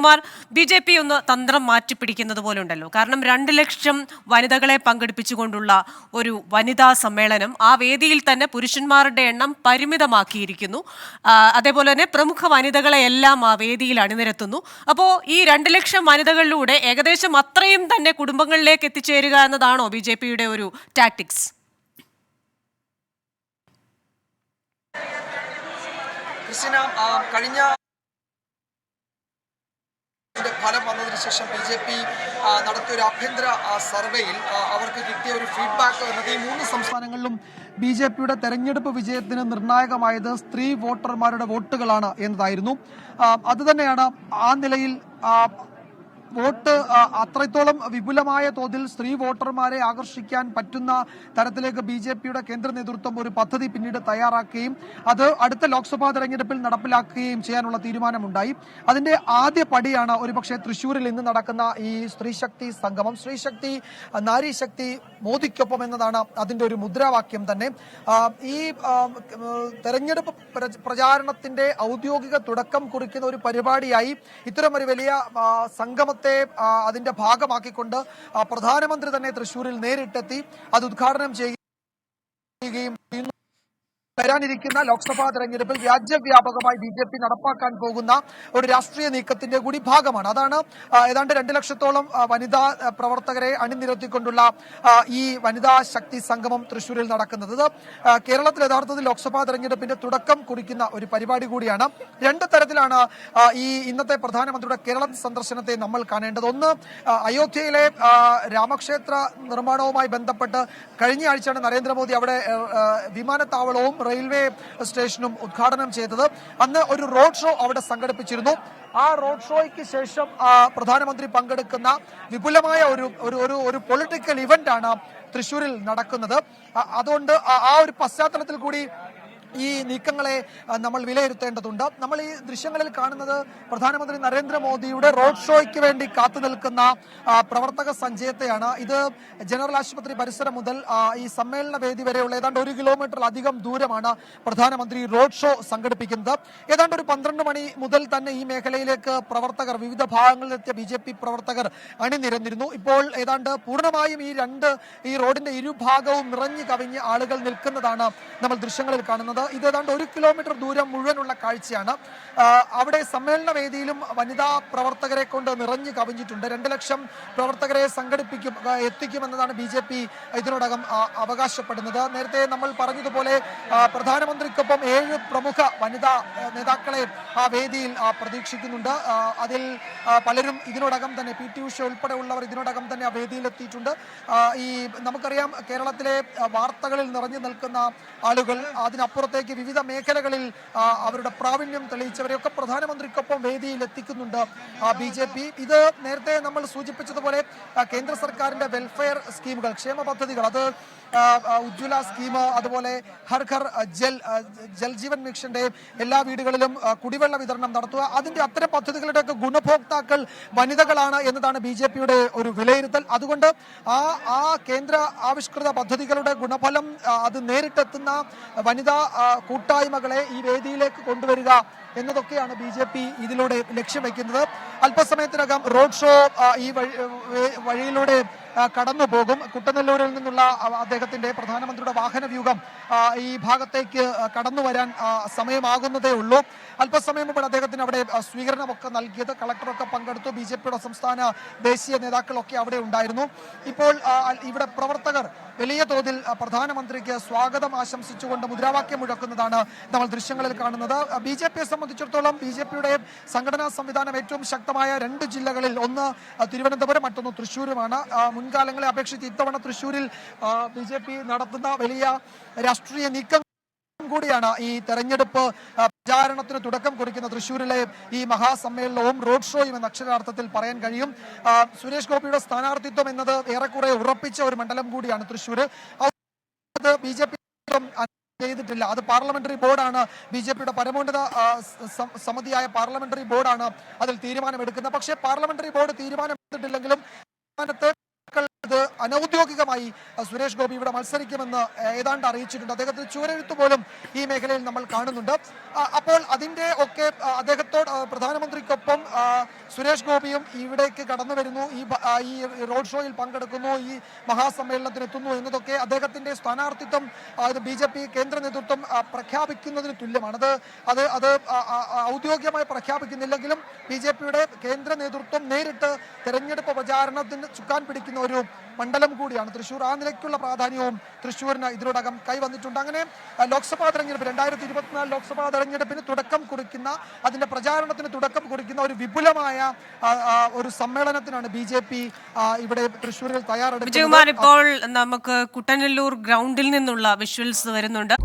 Kumar B J P ഒന്ന് തന്ത്രം മാറ്റിപ്പിടിക്കുന്നത് പോലെ ഉണ്ടല്ലോ കാരണം രണ്ട് ലക്ഷം വനിതകളെ പങ്കെടുപ്പിച്ചുകൊണ്ടുള്ള ഒരു വനിതാ സമ്മേളനം ആ വേദിയിൽ തന്നെ പുരുഷന്മാരുടെ എണ്ണം പരിമിതമാക്കിയിരിക്കുന്നു. അതേപോലെ തന്നെ പ്രമുഖ വനിതകളെ എല്ലാം ആ വേദിയിൽ അണിനിരത്തുന്നു. അപ്പോൾ ഈ രണ്ട് ലക്ഷം വനിതകളിലൂടെ ഏകദേശം അത്രയും തന്നെ കുടുംബങ്ങളിലേക്ക് എത്തിച്ചേരുക എന്നതാണോ ബി ജെ പിയുടെ ഒരു ടാക്ടിക്സ് കഴിഞ്ഞ ഇതിന്റെ ഫലം വന്നതിന് ശേഷം ബി ജെ പി നടത്തിയ ഒരു ആഭ്യന്തര സർവേയിൽ അവർക്ക് കിട്ടിയ ഒരു ഫീഡ്ബാക്ക് എന്നത് ഈ മൂന്ന് സംസ്ഥാനങ്ങളിലും ബി ജെ പിയുടെ തെരഞ്ഞെടുപ്പ് വിജയത്തിന് നിർണായകമായത് സ്ത്രീ വോട്ടർമാരുടെ വോട്ടുകളാണ് എന്നതായിരുന്നു. അതുതന്നെയാണ് ആ നിലയിൽ വോട്ട് അത്രത്തോളം വിപുലമായ തോതിൽ സ്ത്രീ വോട്ടർമാരെ ആകർഷിക്കാൻ പറ്റുന്ന തരത്തിലേക്ക് ബി ജെ പിയുടെ കേന്ദ്ര നേതൃത്വം ഒരു പദ്ധതി പിന്നീട് തയ്യാറാക്കുകയും അത് അടുത്ത ലോക്സഭാ തെരഞ്ഞെടുപ്പിൽ നടപ്പിലാക്കുകയും ചെയ്യാനുള്ള തീരുമാനമുണ്ടായി. അതിന്റെ ആദ്യ പടിയാണ് ഒരുപക്ഷെ തൃശൂരിൽ ഇന്ന് നടക്കുന്ന ഈ സ്ത്രീശക്തി സംഗമം. സ്ത്രീശക്തി നാരീശക്തി മോദിക്കൊപ്പം എന്നതാണ് അതിന്റെ ഒരു മുദ്രാവാക്യം തന്നെ. ഈ തെരഞ്ഞെടുപ്പ് പ്രചാരണത്തിന്റെ ഔദ്യോഗിക തുടക്കം കുറിക്കുന്ന ഒരു പരിപാടിയായി ഇത്തരം ഒരു വലിയ ആ, ആ, അതിന്റെ ഭാഗമാക്കിക്കൊണ്ട് പ്രധാനമന്ത്രി തന്നെ തൃശൂരിൽ നേരിട്ടെത്തി അത് ഉദ്ഘാടനം ചെയ്യുകയും ചെയ്യുന്നു. വരാനിരിക്കുന്ന ലോക്സഭാ തെരഞ്ഞെടുപ്പിൽ രാജ്യവ്യാപകമായി ബി ജെ പി നടപ്പാക്കാൻ പോകുന്ന ഒരു രാഷ്ട്രീയ നീക്കത്തിന്റെ കൂടി ഭാഗമാണ് അതാണ് ഏതാണ്ട് രണ്ട് ലക്ഷത്തോളം വനിതാ പ്രവർത്തകരെ അണിനിരത്തിക്കൊണ്ടുള്ള ഈ വനിതാ ശക്തി സംഗമം തൃശൂരിൽ നടക്കുന്നത്. ഇത് കേരളത്തിൽ യഥാർത്ഥത്തിൽ ലോക്സഭാ തെരഞ്ഞെടുപ്പിന്റെ തുടക്കം കുറിക്കുന്ന ഒരു പരിപാടി കൂടിയാണ്. രണ്ട് തരത്തിലാണ് ഈ ഇന്നത്തെ പ്രധാനമന്ത്രിയുടെ കേരള സന്ദർശനത്തെ നമ്മൾ കാണേണ്ടത്. ഒന്ന് അയോധ്യയിലെ രാമക്ഷേത്ര നിർമ്മാണവുമായി ബന്ധപ്പെട്ട് കഴിഞ്ഞ ആഴ്ചയാണ് നരേന്ദ്രമോദി അവിടെ വിമാനത്താവളവും റെയിൽവേ സ്റ്റേഷനും ഉദ്ഘാടനം ചെയ്തത്. അന്ന് ഒരു റോഡ് ഷോ അവിടെ സംഘടിപ്പിച്ചിരുന്നു. ആ റോഡ് ഷോയ്ക്ക് ശേഷം പ്രധാനമന്ത്രി പങ്കെടുക്കുന്ന വിപുലമായ ഒരു ഒരു ഒരു പൊളിറ്റിക്കൽ ഇവന്റ് ആണ് തൃശൂരിൽ നടക്കുന്നത് അതുകൊണ്ട് ആ ഒരു പശ്ചാത്തലത്തിൽ കൂടി ഈ നീക്കങ്ങളെ നമ്മൾ വിലയിരുത്തേണ്ടതുണ്ട്. നമ്മൾ ഈ ദൃശ്യങ്ങളിൽ കാണുന്നത് പ്രധാനമന്ത്രി നരേന്ദ്രമോദിയുടെ റോഡ് ഷോയ്ക്ക് വേണ്ടി കാത്തു നിൽക്കുന്ന പ്രവർത്തക സഞ്ചയത്തെയാണ്. ഇത് ജനറൽ ആശുപത്രി പരിസരം മുതൽ ഈ സമ്മേളന വേദി വരെയുള്ള ഏതാണ്ട് ഒരു കിലോമീറ്ററിലധികം ദൂരമാണ് പ്രധാനമന്ത്രി റോഡ് ഷോ സംഘടിപ്പിക്കുന്നത്. ഏതാണ്ട് ഒരു പന്ത്രണ്ട് മണി മുതൽ തന്നെ ഈ മേഖലയിലേക്ക് പ്രവർത്തകർ വിവിധ ഭാഗങ്ങളിലെത്തിയ ബി ജെ പി പ്രവർത്തകർ അണിനിരന്നിരുന്നു. ഇപ്പോൾ ഏതാണ്ട് പൂർണമായും ഈ രണ്ട് ഈ റോഡിന്റെ ഇരുഭാഗവും നിറഞ്ഞു കവിഞ്ഞ് ആളുകൾ നിൽക്കുന്നതാണ് നമ്മൾ ദൃശ്യങ്ങളിൽ കാണുന്നത്. ഇത് ഏതാണ്ട് ഒരു കിലോമീറ്റർ ദൂരം മുഴുവനുള്ള കാഴ്ചയാണ്. അവിടെ സമ്മേളന വേദിയിലും വനിതാ പ്രവർത്തകരെ കൊണ്ട് നിറഞ്ഞു കവിഞ്ഞിട്ടുണ്ട്. രണ്ട് ലക്ഷം പ്രവർത്തകരെ സംഘടിപ്പിക്കും എത്തിക്കുമെന്നതാണ് ബി ജെ പി ഇതിനോടകം അവകാശപ്പെടുന്നത്. നേരത്തെ നമ്മൾ പറഞ്ഞതുപോലെ പ്രധാനമന്ത്രിക്കൊപ്പം ഏഴ് പ്രമുഖ വനിതാ നേതാക്കളെ ആ വേദിയിൽ പ്രതീക്ഷിക്കുന്നുണ്ട്. അതിൽ പലരും ഇതിനോടകം തന്നെ പി ടി ഉഷ ഉൾപ്പെടെയുള്ളവർ ഇതിനോടകം തന്നെ ആ വേദിയിലെത്തിയിട്ടുണ്ട് ഈ നമുക്കറിയാം കേരളത്തിലെ വാർത്തകളിൽ നിറഞ്ഞു നിൽക്കുന്ന ആളുകൾ അതിനപ്പുറത്തേക്ക് വിവിധ മേഖലകളിൽ അവരുടെ പ്രാവീണ്യം തെളിയിച്ചവരെയൊക്കെ പ്രധാനമന്ത്രിക്കൊപ്പം വേദിയിൽ എത്തിക്കുന്നുണ്ട്. B J P. ഇത് നേരത്തെ നമ്മൾ സൂചിപ്പിച്ചതുപോലെ കേന്ദ്ര സർക്കാരിന്റെ വെൽഫെയർ സ്കീമുകൾ ക്ഷേമ പദ്ധതികൾ. അത് ഉജ്ജ്വല സ്കീം അതുപോലെ ഹർ ഘർ ജൽ ആ, ജൽ ജീവൻ മിഷന്റെ എല്ലാ വീടുകളിലും കുടിവെള്ള വിതരണം നടത്തുക. അതിന്റെ അത്തരം പദ്ധതികളുടെയൊക്കെ ഗുണഭോക്താക്കൾ വനിതകളാണ് എന്നതാണ് ബി ജെ പിയുടെ ഒരു വിലയിരുത്തൽ. അതുകൊണ്ട് ആ ആ കേന്ദ്ര ആവിഷ്കൃത പദ്ധതികളുടെ ഗുണഫലം അത് നേരിട്ടെത്തുന്ന വനിതാ കൂട്ടായ്മകളെ ഈ വേദിയിലേക്ക് കൊണ്ടുവരിക എന്നതൊക്കെയാണ് ബി ജെ പി ഇതിലൂടെ ലക്ഷ്യം വയ്ക്കുന്നത്. അല്പസമയത്തിനകം റോഡ് ഷോ ഈ വഴിയിലൂടെ കടന്നു പോകും കുട്ടനെല്ലൂരിൽ നിന്നുള്ള അദ്ദേഹത്തിന്റെ പ്രധാനമന്ത്രിയുടെ വാഹന വ്യൂഹം ഈ ഭാഗത്തേക്ക് കടന്നു വരാൻ സമയമാകുന്നതേ ഉള്ളൂ. അല്പസമയം മുമ്പ് അദ്ദേഹത്തിന് അവിടെ സ്വീകരണമൊക്കെ നൽകിയത് കളക്ടറൊക്കെ പങ്കെടുത്തു. ബി ജെ പിയുടെ സംസ്ഥാന ദേശീയ നേതാക്കളൊക്കെ അവിടെ ഉണ്ടായിരുന്നു. ഇപ്പോൾ ഇവിടെ പ്രവർത്തകർ വലിയ തോതിൽ പ്രധാനമന്ത്രിക്ക് സ്വാഗതം ആശംസിച്ചുകൊണ്ട് മുദ്രാവാക്യം മുഴക്കുന്നതാണ് നമ്മൾ ദൃശ്യങ്ങളിൽ കാണുന്നത്. ബി ജെ പിയെ സംബന്ധിച്ചിടത്തോളം ബി ജെ പിയുടെ സംഘടനാ സംവിധാനം ഏറ്റവും ശക്തമായ രണ്ട് ജില്ലകളിൽ ഒന്ന് തിരുവനന്തപുരം മറ്റൊന്ന് തൃശ്ശൂരുമാണ്. മുൻകാലങ്ങളെ അപേക്ഷിച്ച് ഇത്തവണ തൃശ്ശൂരിൽ ബി ജെ പി നടത്തുന്ന വലിയ രാഷ്ട്രീയ നീക്കം കൂടിയാണ് ഈ തെരഞ്ഞെടുപ്പ് പ്രചാരണത്തിന് തുടക്കം കുറിക്കുന്ന തൃശ്ശൂരിലെ ഈ മഹാസമ്മേളനവും റോഡ് ഷോയും എന്ന അക്ഷരാർത്ഥത്തിൽ പറയാൻ കഴിയും. സുരേഷ് ഗോപിയുടെ സ്ഥാനാർത്ഥിത്വം എന്നത് ഏറെക്കുറെ ഉറപ്പിച്ച ഒരു മണ്ഡലം കൂടിയാണ് തൃശ്ശൂർ ബി ജെ പി ചെയ്തിട്ടില്ല. അത് പാർലമെന്ററി ബോർഡാണ് ബി ജെ പിയുടെ പരമോന്നത സമിതിയായ പാർലമെന്ററി ബോർഡാണ് അതിൽ തീരുമാനമെടുക്കുന്നത്. പക്ഷേ പാർലമെന്ററി ബോർഡ് തീരുമാനമെടുത്തിട്ടില്ലെങ്കിലും അത് അനൌദ്യോഗികമായി സുരേഷ് ഗോപി ഇവിടെ മത്സരിക്കുമെന്ന് ഏതാണ്ട് അറിയിച്ചിട്ടുണ്ട്. അദ്ദേഹത്തിന് ചുവരെഴുത്ത് പോലും ഈ മേഖലയിൽ നമ്മൾ കാണുന്നുണ്ട്. അപ്പോൾ അതിന്റെ ഒക്കെ അദ്ദേഹത്തോട് പ്രധാനമന്ത്രിക്കൊപ്പം സുരേഷ് ഗോപിയും ഇവിടേക്ക് കടന്നു വരുന്നു. ഈ ഈ റോഡ് ഷോയിൽ പങ്കെടുക്കുന്നു ഈ മഹാസമ്മേളനത്തിന് എത്തുന്നു എന്നതൊക്കെ അദ്ദേഹത്തിന്റെ സ്ഥാനാർത്ഥിത്വം അത് ബി ജെ പി കേന്ദ്ര നേതൃത്വം പ്രഖ്യാപിക്കുന്നതിന് തുല്യമാണ്. അത് അത് അത് ഔദ്യോഗികമായി പ്രഖ്യാപിക്കുന്നില്ലെങ്കിലും ബി ജെ പിയുടെ കേന്ദ്ര നേതൃത്വം നേരിട്ട് തെരഞ്ഞെടുപ്പ് പ്രചാരണത്തിന് ചുക്കാൻ പിടിക്കുന്ന ഒരു മണ്ഡലം കൂടിയാണ്. തൃശ്ശൂർ ആ നിലയ്ക്കുള്ള പ്രാധാന്യവും തൃശ്ശൂരിന് ഇതിനോടകം കൈവന്നിട്ടുണ്ട്. അങ്ങനെ ലോക്സഭാ തെരഞ്ഞെടുപ്പ് രണ്ടായിരത്തി ഇരുപത്തിനാല് ലോക്സഭാ തെരഞ്ഞെടുപ്പിന് തുടക്കം കുറിക്കുന്ന അതിന്റെ പ്രചാരണത്തിന് തുടക്കം കുറിക്കുന്ന ഒരു വിപുലമായ ഒരു സമ്മേളനത്തിനാണ് ബി ജെ പി ഇവിടെ തൃശ്ശൂരിൽ തയ്യാറെടുക്കുന്നത്. ഇപ്പോൾ നമുക്ക് കുട്ടനല്ലൂർ ഗ്രൗണ്ടിൽ നിന്നുള്ള വിഷ്വൽസ് വരുന്നുണ്ട്.